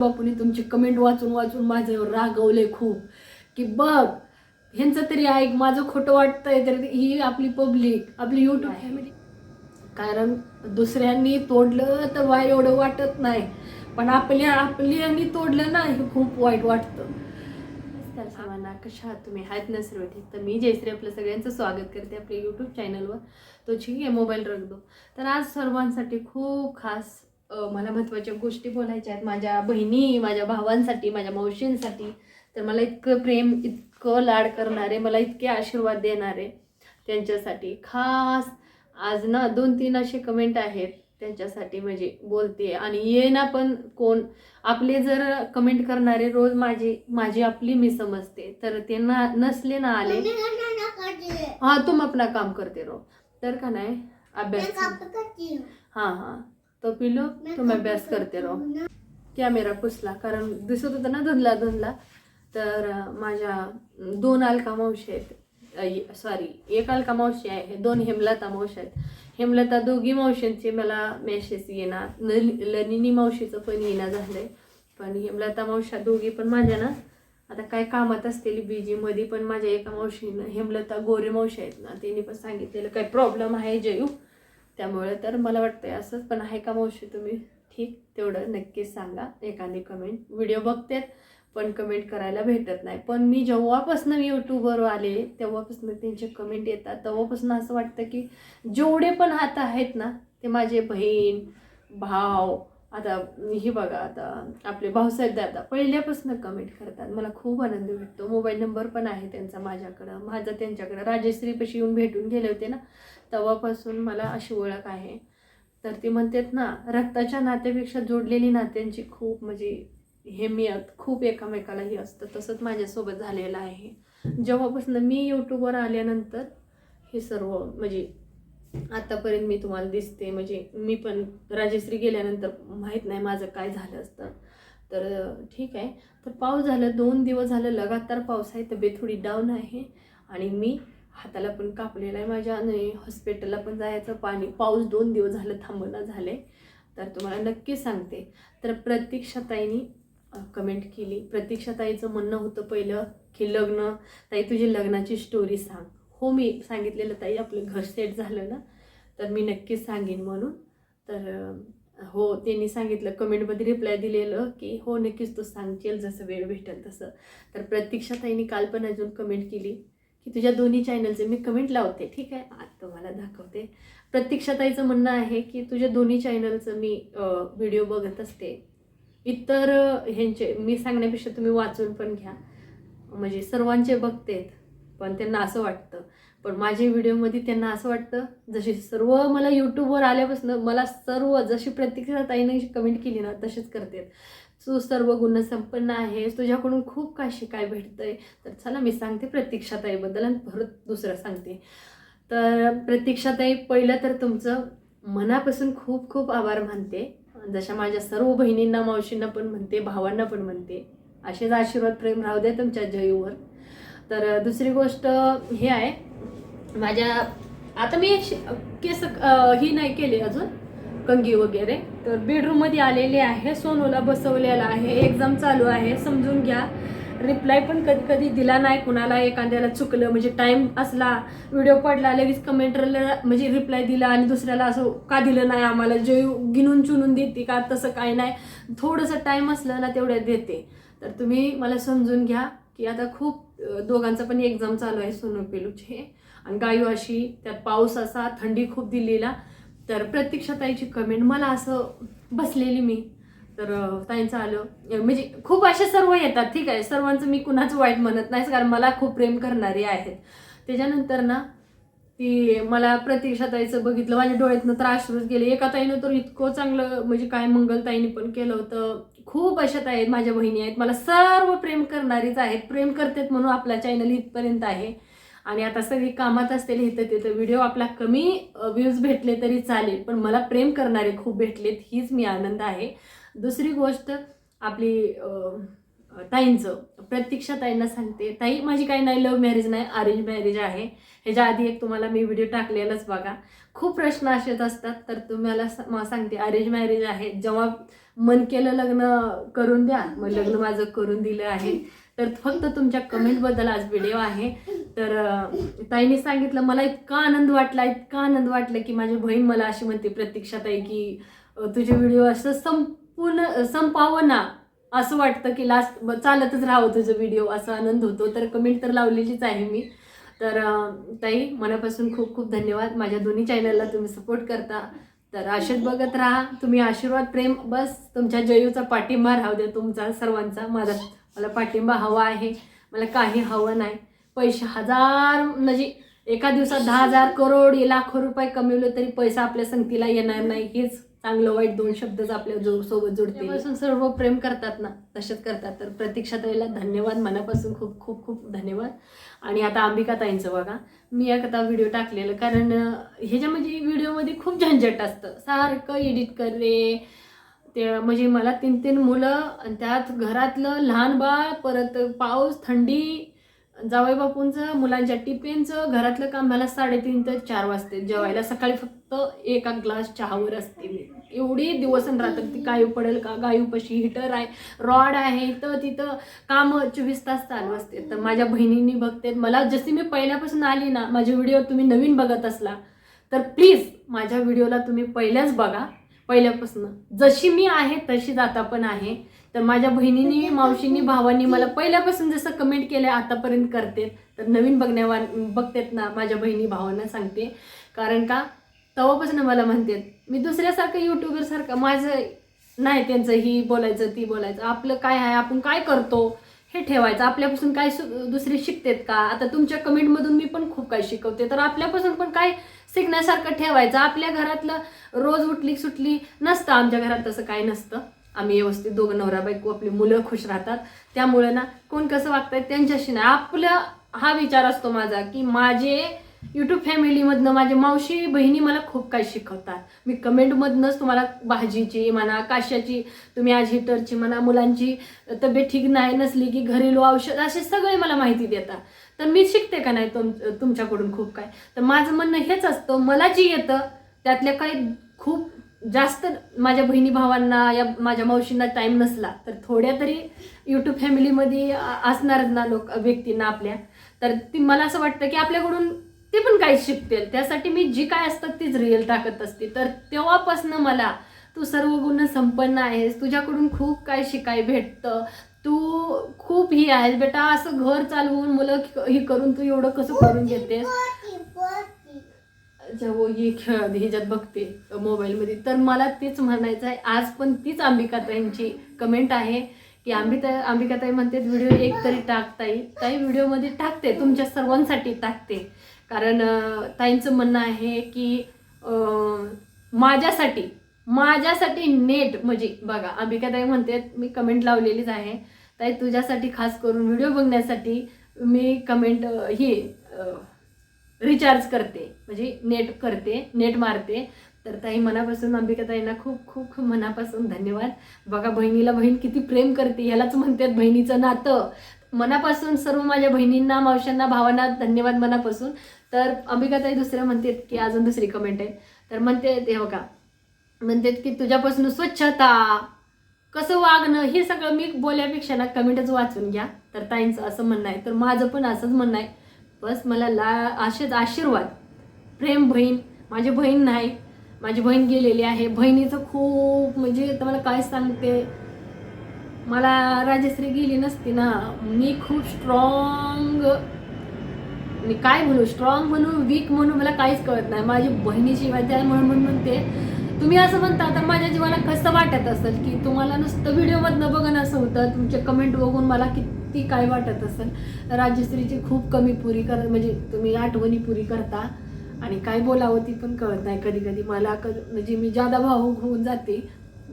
बापूने तुमची कमेंट वाचून वाचून माझ्यावर रागवले खूप. की बघ ह्यांचं तरी ऐक माझं खोटं वाटतंय तर ही आपली पब्लिक आपली युट्यूब फॅमिली कारण दुसऱ्यांनी तोडलं तर वाईट एवढं वाटत नाही. पण आपल्या आपल्यानी तोडलं ना हे खूप वाईट वाटतं. नमस्कार सर्वांना कशा आहात तुम्ही? आहेत ना सर्व ठीक? तर मी जयश्री आपलं सगळ्यांचं स्वागत करते आपल्या यूट्यूब चॅनलवर तो ठीक आहे मोबाईल रख दो तर आज सर्वांसाठी खूप खास मला महत्त्वाच्या गोष्टी बोलायच्या आहेत. माझ्या बहिणी माझ्या भावांसाठी माझ्या मावशींसाठी. तर मला इतकं प्रेम इतकं लाड करणारे मला इतके आशीर्वाद देणारे त्यांच्यासाठी. खास आज ना दोन तीन असे कमेंट आहेत त्यांच्यासाठी म्हणजे बोलते. आणि ये ना पण कोण आपले जर कमेंट करणारे रोज माझी माझी आपली मी समजते. तर ते ना नसले ना आले. हाँ तुम अपना काम करते रहो. तर का नाही? अभ्यास. हाँ हाँ. तो पिलो तुम अभ्यास करते रहो. क्या मेरा पुसला कारण दिसत होतं ना धुंदला धुंदला. तर माझ्या दोन अलका मावशी आहेत. सॉरी एक अलका मावशी आहे दोन हेमलता मावशी आहेत. हेमलता दोघी मावशींचे मला मेसेज येणार. लनिनी मावशीचं पण येणं झालंय. पण हेमलता मावशा दोघी पण माझ्या ना आता काय कामात असलेली बिजी मध्ये पण माझ्या एका मावशीनं हेमलता गोरे मावशी आहेत ना त्यांनी पण सांगितलेलं काय प्रॉब्लेम आहे जयू? त्यामुळे तर मला वाटतंय असंच पण आहे का मावशी तुम्ही? ठीक तेवढं नक्कीच सांगा. एखादी कमेंट व्हिडिओ बघतेत पण कमेंट करायला भेटत नाही. पण मी जेव्हापासून मी यूट्यूबवर आले तेव्हापासून त्यांचे कमेंट येतात. तेव्हापासून असं वाटतं की जेवढे पण हात आहेत ना ते माझे बहीण भाव आता ही बघा आता आपले भाऊसाहेब दादा पहिल्यापासून कमेंट करतात. मला खूप आनंद भेटतो. मोबाईल नंबर पण आहे त्यांचा माझ्याकडं. माझा त्यांच्याकडं. राजश्रीपाशी येऊन भेटून गेले होते ना. तेव्हापासून मला अशी ओळख आहे. तर ती म्हणतात ना रक्ताच्या नात्यापेक्षा जोडलेली नात्यांची खूप म्हणजे हेमियत खूप एकामेकाला हे असतं. तसंच माझ्यासोबत झालेलं आहे. जेव्हापासून मी यूट्यूबवर आल्यानंतर हे सर्व म्हणजे आतापर्यंत मी तुम्हाला दिसते. म्हणजे मी पण राजश्री गेल्यानंतर माहीत नाही माझं काय झालं असतं. तर ठीक आहे. तर पाऊस झालं दोन दिवस झालं लगातार पाऊस आहे. तब्येत थोडी डाऊन आहे. आणि मी हाताला पण कापलेला आहे माझ्या आणि हॉस्पिटलला पण जायचं. पाणी पाऊस दोन दिवस झालं थांबणं झाले तर तुम्हाला नक्की सांगते. तर प्रतीक्षाताईनी कमेंट केली. प्रतीक्षाताईचं म्हणणं होतं पहिलं की लग्न ताई तुझी लग्नाची स्टोरी सांग. हो मी सांगितलेलं ताई आपलं घर सेट झालं ना. तर मी नक्कीच सांगेन म्हणून. तर हो त्यांनी सांगितलं कमेंटमध्ये रिप्लाय दिलेलं की हो नक्कीच तू सांगशील जसं वेळ भेटेल तसं. तर प्रतीक्षाताईंनी काल पण अजून कमेंट केली. की तुझ्या दोन्ही चॅनलचे मी कमेंट लावते ठीक आहे? आज तुम्हाला दाखवते. प्रतीक्षाताईचं म्हणणं आहे की तुझ्या दोन्ही चॅनलचं मी व्हिडिओ बघत असते. इतर ह्यांचे मी सांगण्यापेक्षा तुम्ही वाचून पण घ्या. म्हणजे सर्वांचे बघतेत पण त्यांना असं वाटतं. पण माझ्या व्हिडिओमध्ये त्यांना असं वाटतं जशी सर्व मला यूट्यूबवर आल्यापासून मला सर्व जशी प्रत्येक ताईने कमेंट केली ना तशीच करते तू सर्व गुणसंपन्न आहेस तुझ्याकडून खूप काय शिकाय भेटतंय. तर चला मी सांगते प्रतीक्षाताईबद्दल आणि परत दुसरं सांगते. तर प्रतीक्षाताई पहिलं तर तुमचं मनापासून खूप खूप आभार मानते. जशा माझ्या सर्व बहिणींना मावशींना पण म्हणते भावांना पण म्हणते असेच आशीर्वाद प्रेम राहू दे तुमच्या जयूवर. तर दुसरी गोष्ट हे आहे माझ्या आता मी श- केस ही नाही केली अजून. कंगी वगैरे. तर बेडरूममध्ये आलेले आहे सोनूला बसवलेला आहे एक्झाम चालू आहे समजून घ्या. रिप्लाय पण कधी कधी दिला नाही कुणाला एखाद्याला चुकलं म्हणजे टाइम असला व्हिडिओ पडला लगेच कमेंटरला म्हणजे रिप्लाय दिला आणि दुसऱ्याला असं का दिलं नाही आम्हाला जे गिनून चुनून देते का तसं काय नाही. थोडंसं टाइम असलं ना तेवढ्यात देते. तर तुम्ही मला समजून घ्या की आता खूप दोघांचा पण एक्झाम चालू आहे सोनू पेलूचे. आणि गायू अशी त्यात पाऊस असा थंडी खूप दिलेला तर प्रत्यक्षात ताईची कमेंट मला असं बसलेली मी. तर ताईंचं आलं. म्हणजे खूप असे सर्व येतात ठीक आहे. सर्वांचं मी कुणाचं वाईट म्हणत नाही कारण मला खूप प्रेम करणारे आहेत. त्याच्यानंतर ना ती मला प्रतीक्षा ताईचं बघितलं. माझ्या डोळ्यातनं तर आश्रूच गेले. एका ताईनं तर इतकं चांगलं म्हणजे काय मंगल ताईने पण केलं होतं. खूप अशा ताई आहेत माझ्या बहिणी आहेत. मला सर्व प्रेम करणारीच आहेत. प्रेम करतात म्हणून आपला चॅनल इथपर्यंत आहे. आणि आता सगळी कामात असलेले इथं तिथं. व्हिडिओ आपला कमी व्ह्यूज भेटले तरी चालेल पण मला प्रेम करणारे खूप भेटलेत हीच मी आनंद आहे. दुसरी गोष्ट आपली ताईंचं. प्रतीक्षा ताईंना सांगते ताई माझी काही नाही लव्ह मॅरेज नाही अरेंज मॅरेज आहे. ह्याच्या आधी एक तुम्हाला मी व्हिडिओ टाकलेलाच बघा. खूप प्रश्न असेच असतात तर तुम्हाला सांगते अरेंज मॅरेज आहे. जेव्हा मन केलं लग्न करून द्या मग लग्न माझं करून दिलं आहे. तर फक्त तुमच्या कमेंटबद्दल आज व्हिडिओ आहे. तर ताईने सांगितलं मला इतका आनंद वाटला इतका आनंद वाटला की माझी बहीण मला अशी म्हणते प्रतीक्षा ताई की तुझे व्हिडिओ असं संपूर्ण संपावं ना असं वाटतं की लास्ट चालतच राहावं तुझं व्हिडिओ असा आनंद होतो. तर कमेंट तर लावलेलीच आहे मी. तर ताई मनापासून खूप खूप धन्यवाद. माझ्या दोन्ही चॅनलला तुम्ही सपोर्ट करता. तर आशेत बघत राहा. तुम्ही आशीर्वाद प्रेम बस तुमच्या जयूचा पाठिंबा राहू द्या तुमचा सर्वांचा. माझा मला पाठिंबा हवा आहे. मला काही हवं नाही. पैसे हजार म्हणजे एका दिवसात दहा हजार करोड लाखो रुपये कमवले तरी पैसा आपल्या संगतीला येणार नाही. हेच चांगलं वाईट दोन शब्दच आपल्या जो सोबत जोडते सर्व प्रेम करतात ना तसेच करतात. तर प्रतीक्षा ताईला धन्यवाद. मनापासून खूप खूप खूप धन्यवाद. आणि आता अंबिका ताईंचं बघा. मी एक आता व्हिडिओ टाकलेलं. कारण ह्याच्या ह्याच्यामध्ये म्हणजे व्हिडिओमध्ये खूप झंझट असतं. सारखं एडिट कर रे. ते म्हणजे मला तीन तीन मुलं आणि त्यात घरातलं लहान बाळ परत पाऊस थंडी जावई बापूंचं मुलांच्या टिफिनचं घरातलं काम मला साडेतीन ते चार वाजते. जेवायला सकाळी फक्त एका ग्लास चहावर असते मी. एवढी दिवस रात्र ती गायू पडेल का? गायूपाशी हिटर आहे रॉड आहे तर तिथं काम चोवीस तास चालू असते. तर माझ्या बहिणींनी बघते. मला जशी मी पहिल्यापासून आली ना माझे व्हिडिओ तुम्ही नवीन बघत असला तर प्लीज माझ्या व्हिडिओला तुम्ही पहिल्याच बघा. पहिल्यापासून. जशी मी आहे तशीच आता पण आहे. तर माझ्या बहिणींनी मावशींनी भावांनी मला पहिल्यापासून जसं कमेंट केलं आतापर्यंत करते. तर नवीन बघण्यावा बघतेत ना माझ्या बहिणी भावांना सांगते. कारण का तेव्हापासून मला म्हणतात मी दुसऱ्यासारखं युट्यूबर सारखं माझं नाही त्यांचं ही बोलायचं ती बोलायचं. आपलं काय आहे आपण काय करतो? हे ठेवायचं. आपल्यापासून काय सु- दुसरे शिकतेत का? आता तुमच्या कमेंटमधून मी पण खूप काही शिकवते. तर आपल्यापासून पण काय शिकण्यासारखं ठेवायचं? आपल्या घरातलं रोज उठली सुटली नसतं. आमच्या घरात तसं काय नसतं. आम्ही व्यवस्थित दोघं नवरा बायको आपली मुलं खुश राहतात. त्यामुळे ना कोण कसं वागतात त्यांच्याशी नाही. आपलं हा विचार असतो माझा की माझे यूट्यूब फॅमिलीमधनं माझ्या मावशी बहिणी मला खूप काही शिकवतात. मी कमेंटमधनंच तुम्हाला भाजीची म्हणा काश्याची तुम्ही आज हिटरची म्हणा मुलांची तब्येत ठीक नाही नसली की घरेलू औषध असे सगळे मला माहिती देतात. तर मी शिकते का नाही तुम तुमच्याकडून खूप काय तर माझं म्हणणं हेच असतं मला जी येतं त्यातल्या काही खूप जास्त माझ्या बहिणी भावांना या माझ्या मावशींना टाईम नसला तर थोड्या तरी यूट्यूब फॅमिलीमध्ये असणार ना लोक व्यक्तींना आपल्या. तर ती मला असं वाटतं की आपल्याकडून ते पण काही शिकतील. त्यासाठी मी जी काय असतात तीच रिअल टाकत असते. तर तेव्हापासनं मला तू सर्व गुण संपन्न आहेस. तुझ्याकडून खूप काय शिकाय भेटतं. तू खूप ही आहेस. बेटा असं घर चालवून मुलं हे करून तू एवढं कसं करून घेतेस? जेव्हा ही खेळ ह्याच्यात बघते मोबाईलमध्ये. तर मला तेच म्हणायचं आहे. आज पण तीच अंबिकाताईंची कमेंट आहे की अंबिता अंबिकाताई म्हणते व्हिडिओ एक तरी टाकताई ताई व्हिडिओमध्ये टाकते. तुमच्या सर्वांसाठी टाकते. कारण ताईंचं म्हणणं आहे की माझ्यासाठी माझ्यासाठी नेट म्हणजे बघा अंबिकाताई म्हणते मी कमेंट लावलेलीच आहे. ताई तुझ्यासाठी खास करून व्हिडिओ बघण्यासाठी मी कमेंट हे रिचार्ज करते. म्हणजे नेट करते नेट मारते. तर ताई मनापासून अंबिका ताईंना खूप खूप खूप मनापासून धन्यवाद. बघा बहिणीला बहीण किती प्रेम करते ह्यालाच म्हणतात बहिणीचं नातं. मनापासून सर्व माझ्या बहिणींना मावशांना भावांना धन्यवाद मनापासून. तर अंबिकाताई दुसऱ्या म्हणतात की अजून दुसरी कमेंट आहे. तर म्हणते ते बघा. म्हणतात की तुझ्यापासून स्वच्छता कसं वागणं हे सगळं मी बोलल्यापेक्षा ना कमेंटच वाचून घ्या. तर ताईंचं असं म्हणणं आहे. तर माझं पण असंच म्हणणं आहे. बस मला ला असेच आशीर्वाद. प्रेम बहीण माझी बहीण नाही. माझी बहीण गेलेली आहे. बहिणीचं खूप म्हणजे तर मला काय सांगते? मला राजश्री गेली नसती ना मी खूप स्ट्रॉंग मी काय म्हणू स्ट्रॉंग म्हणू वीक म्हणू मला काहीच कळत नाही. माझी बहिणीची वाद्या म्हणून म्हणून म्हणते. तुम्ही असं म्हणता तर माझ्या जीवाला कसं वाटत असेल की तुम्हाला नुसतं व्हिडिओमधनं बघणं असं होतं तुमचे कमेंट बघून मला किती काय वाटत असेल? राजश्रीची खूप कमी पुरी कर म्हणजे तुम्ही आठवणी पुरी करता आणि काय बोलावं ती पण कळत नाही कधी कधी मला क म्हणजे मी जादा भावूक होऊन जाते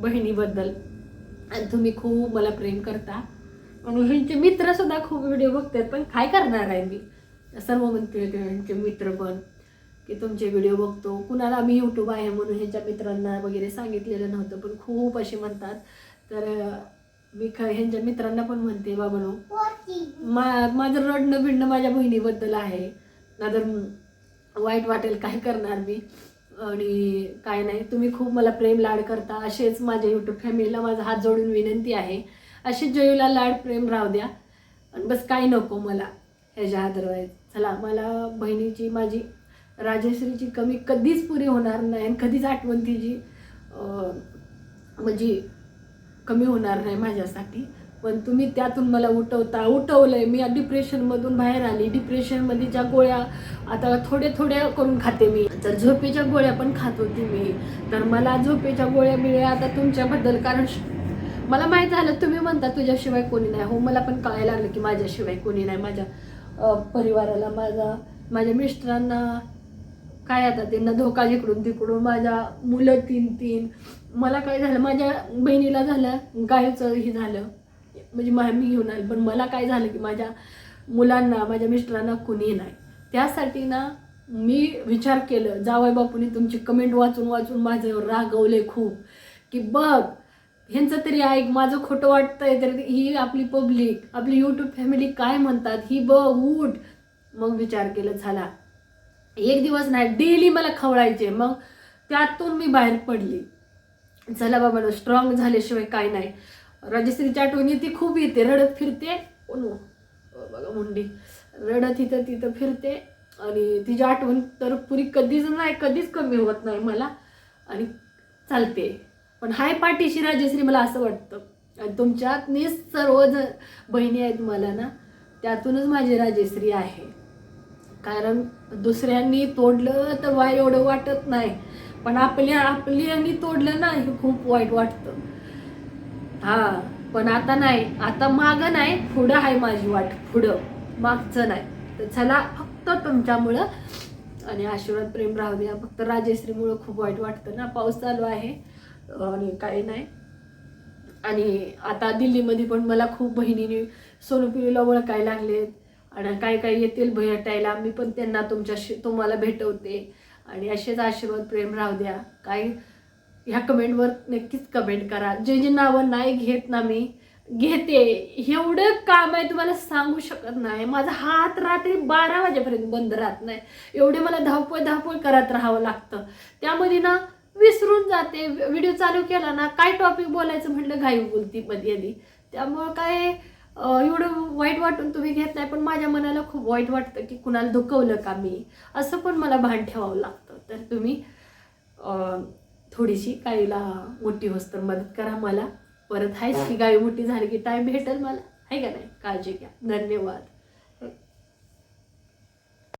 बहिणीबद्दल. आणि तुम्ही खूप मला प्रेम करता. म्हणून ह्यांचे मित्रसुद्धा खूप व्हिडिओ बघतात पण काय करणार आहे मी? सर्व म्हणते ह्यांचे मित्र पण की तुमचे व्हिडिओ बघतो. कुणाला मी यूट्यूब आहे म्हणून ह्यांच्या मित्रांना वगैरे सांगितलेलं नव्हतं पण खूप असे म्हणतात. तर मी ख ह्यांच्या मित्रांना पण म्हणते बाबानो मा माझं रडणं बिडणं माझ्या बहिणीबद्दल आहे. नाहीतर वाईट वाटेल काय करणार मी? आणि काय नाही तुम्ही खूप मला प्रेम लाड करता. असेच माझ्या यूट्यूब फॅमिलीला माझा हात जोडून विनंती आहे. अशीच जयूला लाड प्रेम राहू द्या. आणि बस काही नको मला ह्याच्या अदरवाईज चला मला बहिणीची माझी राजश्रीची कमी कधीच पुरी होणार नाही आणि कधीच आठवण तिची म्हणजे कमी होणार नाही माझ्यासाठी. पण तुम्ही त्यातून मला उठवता. उठवलंय. मी डिप्रेशनमधून बाहेर आली. डिप्रेशनमध्ये ज्या गोळ्या आता थोड्या थोड्या करून खाते मी. तर झोपेच्या गोळ्या पण खात होती मी. तर मला झोपेच्या गोळ्या मिळ्या आता तुमच्याबद्दल कारण मला माहीत झालं तुम्ही म्हणता तुझ्याशिवाय कोणी नाही. हो मला पण कळायला लागलं की माझ्याशिवाय कोणी नाही. माझ्या परिवाराला माझा माझ्या मिस्टरांना काय आता त्यांना धोका जिकडून तिकडून माझ्या मुलं तीन तीन मला काय झालं माझ्या बहिणीला झालं गायचं हे झालं. म्हणजे मा- मी घेऊन आले. पण मला काय झालं की माझ्या मुलांना माझ्या मिस्टरांना कुणी नाही. त्यासाठी ना मी विचार केलं जावय बापूने तुमची कमेंट वाचून वाचून माझ्यावर रागवले खूप. की बघ ह्यांचं तरी ऐक माझं खोटं वाटतंय तर ही आपली पब्लिक आपली यूट्यूब फॅमिली काय म्हणतात ही बघ उठ. मग विचार केलं झाला. एक दिवस नाही डेली मला खवळायचे. मग त्यातून मी बाहेर पडली. चला बाबा स्ट्रॉंग झाल्याशिवाय काय नाही. राजश्रीची आठवण येते खूप येते रडत फिरते. ओ बघा मुंडी. रडत इथं तिथं फिरते. आणि तिची आठवण तर पुरी कधीच नाही कधीच कमी होत नाही मला. आणि चालते. पण हाय पाठीशी राजश्री मला असं वाटतं. आणि तुमच्यात सर्व जण बहिणी आहेत मला ना त्यातूनच माझी राजश्री आहे. कारण दुसऱ्यांनी तोडलं तर वाय एवढं वाटत नाही. पण आपल्या आपल्यानी तोडलं ना हे खूप वाईट वाटतं. हा पण आता नाही. आता मागं नाही पुढं आहे माझी वाट. पुढं. मागचं नाही. तर चला फक्त तुमच्यामुळं आणि आशीर्वाद प्रेम राहू द्या. फक्त राजेश्रीमुळं खूप वाईट वाटतं ना. पाऊस चालू आहे आणि काही नाही. आणि आता दिल्लीमध्ये पण मला खूप बहिणीने सोनूपिलीला ओळखायला लागलेत आणि काय काय येतील भेटायला मी पण त्यांना तुमच्याशी तुम्हाला भेटवते. आणि असेच आशीर्वाद प्रेम राहू द्या. काही ह्या कमेंटवर नक्कीच कमेंट करा. जे जे नावं नाही घेत ना मी घेते. एवढं काम आहे तुम्हाला सांगू शकत नाही. माझा हात रात्री बारा वाजेपर्यंत बंद राहत नाही. एवढे मला धावपळ धावपळ करत राहावं लागतं. त्यामध्ये ना विसरून जाते. व्हिडिओ चालू केला ना काय टॉपिक बोलायचं म्हटलं घाई बोलती मध्ये आधी त्यामुळं काय एवढं वाईट वाटून तुम्ही घेत नाही पण माझ्या मनाला खूप वाईट वाटतं की कुणाला दुखवलं का मी? असं पण मला भान ठेवावं लागतं. तर तुम्ही थोडीशी गाईला मोठी होस तर मदत करा मला. परत आहेच की गाई मोठी झाली की टाईम भेटेल मला. आहे का नाही? काळजी घ्या. धन्यवाद.